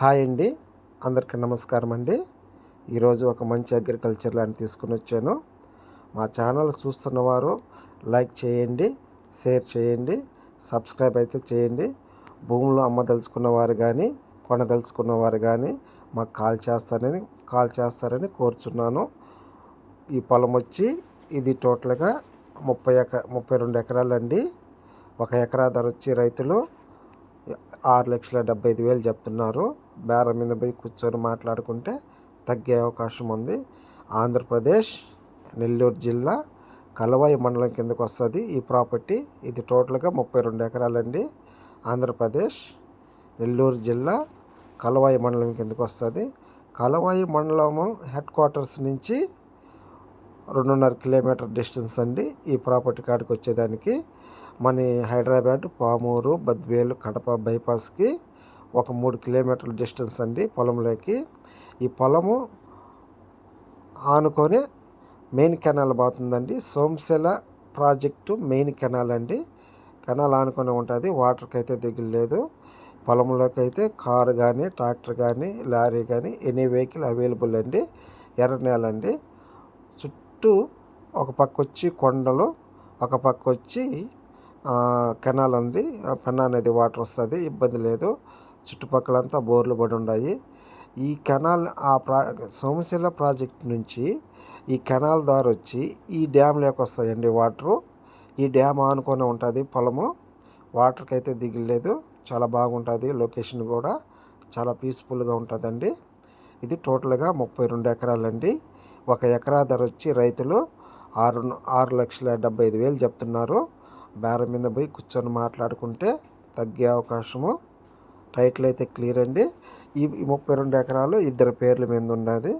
Hi అండి. అందరికీ నమస్కారం అండి. ఈరోజు ఒక మంచి అగ్రికల్చర్ ల్యాండ్ తీసుకుని వచ్చాను. మా ఛానల్ చూస్తున్న వారు లైక్ చేయండి షేర్ చేయండి సబ్స్క్రైబ్ అయితే చేయండి. భూములు అమ్మదలుచుకున్న వారు కానీ కొనదలుచుకున్న వారు కానీ మాకు కాల్ చేస్తారని కాల్ చేస్తారని కోరుచున్నాను. ఈ పొలం వచ్చి ఇది టోటల్గా ముప్పై ఎక ముప్పై రెండు ఎకరాలండి. ఒక ఎకరా ధర వచ్చి రైతులు ఆరు లక్షల డెబ్బై ఐదు వేలు చెప్తున్నారు. బేరం మీద పోయి కూర్చొని మాట్లాడుకుంటే తగ్గే అవకాశం ఉంది. ఆంధ్రప్రదేశ్ నెల్లూరు జిల్లా కలవాయి మండలం కిందకు వస్తుంది ఈ ప్రాపర్టీ. ఇది టోటల్గా ముప్పై రెండు ఎకరాలండి. ఆంధ్రప్రదేశ్ నెల్లూరు జిల్లా కలవాయి మండలం కిందకు వస్తుంది. కలవాయి మండలము హెడ్ క్వార్టర్స్ నుంచి రెండున్నర కిలోమీటర్ డిస్టెన్స్ అండి ఈ ప్రాపర్టీ కాడికి వచ్చేదానికి. మన హైదరాబాద్ పామూరు బద్వేలు కడప బైపాస్కి ఒక మూడు కిలోమీటర్ల డిస్టెన్స్ అండి పొలంలోకి. ఈ పొలము ఆనుకొని మెయిన్ కెనాల్ పోతుందండి సోమశిల ప్రాజెక్టు మెయిన్ కెనాల్ అండి. కెనాల్ ఆనుకొని ఉంటుంది వాటర్కి అయితే దిగులేదు పొలంలోకి అయితే కారు కానీ ట్రాక్టర్ కానీ లారీ కానీ ఎనీ వెహికల్ అవైలబుల్ అండి. ఎర్ర నేల అండి. చుట్టూ ఒక పక్క వచ్చి కొండలు ఒక పక్క వచ్చి కెనాల్ ఉంది. పెన్నా అనేది వాటర్ వస్తుంది. ఇబ్బంది లేదు. చుట్టుపక్కలంతా బోర్లు పడి ఉన్నాయి ఈ కెనాల్ ఆ ప్రా సోమశిల ప్రాజెక్ట్ నుంచి ఈ కెనాల్ ద్వారా వచ్చి ఈ డ్యామ్లోకి వస్తాయండి వాటరు. ఈ డ్యామ్ ఆనుకొని ఉంటుంది పొలము. వాటర్కి అయితే దిగలేదు చాలా బాగుంటుంది లొకేషన్ కూడా. చాలా పీస్ఫుల్గా ఉంటుందండి. ఇది టోటల్గా ముప్పై రెండు ఎకరాలండి. ఒక ఎకరా ధర వచ్చి రైతులు ఆరు ఆరు లక్షల డెబ్బై ఐదు వేలు చెప్తున్నారు. బేరం మీద పోయి కూర్చొని మాట్లాడుకుంటే తగ్గే అవకాశము. టైటిల్ అయితే క్లియర్ అండి. ఈ ముప్పై రెండు ఎకరాలు ఇద్దరు పేర్ల మీద ఉన్నది.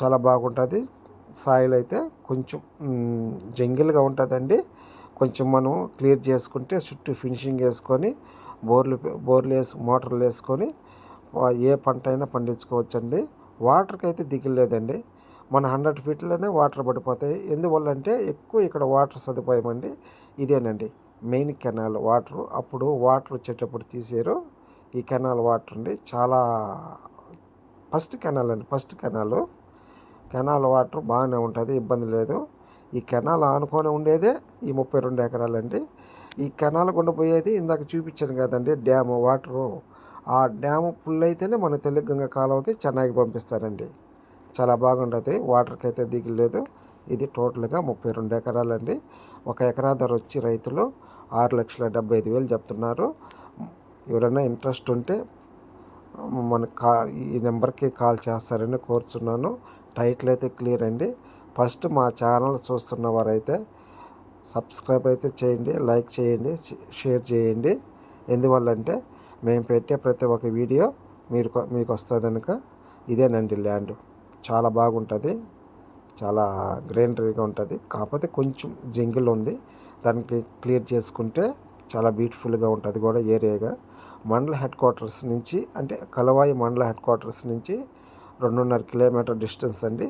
చాలా బాగుంటుంది. సాయిల్ అయితే కొంచెం జంగిల్గా ఉంటుందండి. కొంచెం మనం క్లియర్ చేసుకుంటే చుట్టూ ఫినిషింగ్ వేసుకొని బోర్లు బోర్లు వేసి మోటార్లు వేసుకొని ఏ పంట అయినా పండించుకోవచ్చండి. వాటర్కి అయితే దిగులేదండి మన హండ్రెడ్ ఫీట్లోనే వాటర్ పడిపోతాయి. ఎందువల్ల అంటే ఎక్కువ ఇక్కడ వాటర్ సదుపాయం అండి ఇదేనండి. Main canal water. అప్పుడు వాటర్ వచ్చేటప్పుడు తీసారు. ఈ కెనాల్ వాటర్ అండి చాలా ఫస్ట్ కెనాల్ అండి. First canal. కెనాల్ వాటర్ బాగానే ఉంటుంది. ఇబ్బంది లేదు. ఈ కెనాల్ ఆనుకొని ఉండేదే ఈ ముప్పై రెండు ఎకరాలండి. ఈ కెనాల్ గుండా పోయేది ఇందాక చూపించాను కదండి. Dam water. ఆ డ్యాము ఫుల్ అయితేనే మన తెలుగంగ కాలువకి చెన్నైకి పంపిస్తారండి. చాలా బాగుంటుంది వాటర్కి అయితే దిగలేదు ఇది టోటల్గా ముప్పై రెండు ఎకరాలండి. ఒక ఎకరా ధర వచ్చి రైతులు ఆరు లక్షల డెబ్బై ఐదు వేలు చెప్తున్నారు. ఎవరైనా ఇంట్రెస్ట్ ఉంటే మన కా ఈ నెంబర్కి కాల్ చేస్తారని కోరుతున్నాను టైటిల్ అయితే క్లియర్ అండి. ఫస్ట్ మా ఛానల్ చూస్తున్న వారైతే సబ్స్క్రైబ్ అయితే చేయండి లైక్ చేయండి షేర్ చేయండి. ఎందువల్లంటే మేము పెట్టే ప్రతి ఒక్క వీడియో మీరు మీకు వస్తుంది కనుక ఇదేనండి ల్యాండ్. చాలా బాగుంటుంది. చాలా గ్రీనరీగా ఉంటుంది. కాకపోతే కొంచెం జంగిల్ ఉంది. దానికి క్లియర్ చేసుకుంటే చాలా బ్యూటిఫుల్గా ఉంటుంది కూడా ఏరియాగా. మండల హెడ్ క్వార్టర్స్ నుంచి అంటే కలవాయి మండల హెడ్ క్వార్టర్స్ నుంచి రెండున్నర కిలోమీటర్ డిస్టెన్స్ అండి.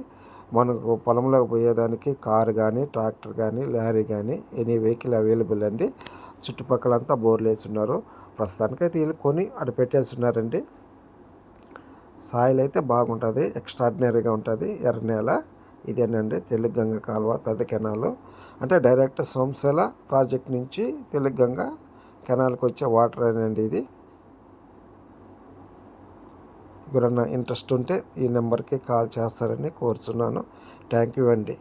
మనకు పొలంలోకి పోయేదానికి కారు కానీ ట్రాక్టర్ కానీ లారీ కానీ ఎనీ వెహికల్ అవైలబుల్ అండి. చుట్టుపక్కలంతా బోర్లు వేసి ఉన్నారు ప్రస్తుతానికైతే వీళ్ళు కొని అటు పెట్టేస్తున్నారండి. సాయిల్ అయితే బాగుంటుంది ఎక్స్ట్రాడినరీగా ఉంటుంది. ఎర్ర నేల ఇదేనండి తెలుగంగ కాలువ పెద్ద కెనాలు. అంటే డైరెక్ట్ సోంశల ప్రాజెక్ట్ నుంచి తెలుగంగ కెనాల్కి వచ్చే వాటర్ అండి ఇది. ఎవరన్నా ఇంట్రెస్ట్ ఉంటే ఈ నెంబర్కి కాల్ చేస్తారని కోరుచున్నాను. థ్యాంక్ యూ అండి.